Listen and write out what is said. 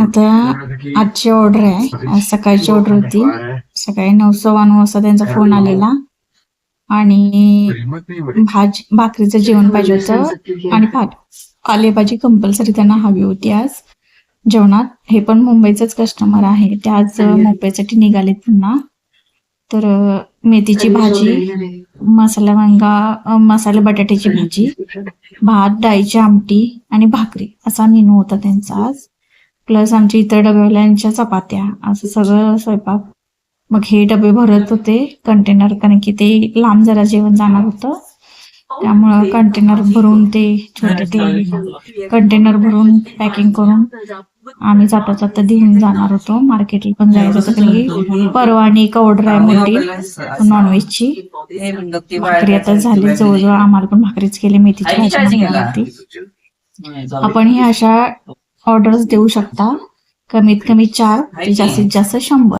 आता आजची ऑर्डर आहे. आज सकाळची ऑर्डर होती. सकाळी नऊ सव्वा नऊ वाजता त्यांचा फोन आलेला. आणि भाजी भाकरीचं जेवण पाहिजे होतं आणि भात. पालेभाजी कंपल्सरी त्यांना हवी होती आज. जेवणात. हे पण मुंबईचंच कस्टमर आहे. ते आज मुंबईसाठी निघालेत पुन्हा. तर मेथीची भाजी मसाला वांगा मसाला बटाट्याची भाजी भात डाळीची आमटी आणि भाकरी असा मेनू होता त्यांचा आज. प्लस आमच्या इतर डब्यावाल्यांच्या चपात्या असं सगळं स्वयंपाक. मग हे डबे भरत होते कंटेनर कारण की ते लांब जरा जेवण जाणार होतं. त्यामुळं कंटेनर भरून ते छोटे ते कंटेनर भरून पॅकिंग करून आम्ही जाता जाता देऊन जाणार होतो. मार्केटला पण जायचं होतं कारण की परवा आणि एक ऑर्डर आहे मोठी नॉनव्हेजची भाकरी आता झाली जवळजवळ आम्हाला पण भाकरीच केली मेथीची भाजी होती. आपण ही अशा ऑर्डर्स देऊ शकता. कमीत कमी चार ते जास्तीत जास्त शंभर.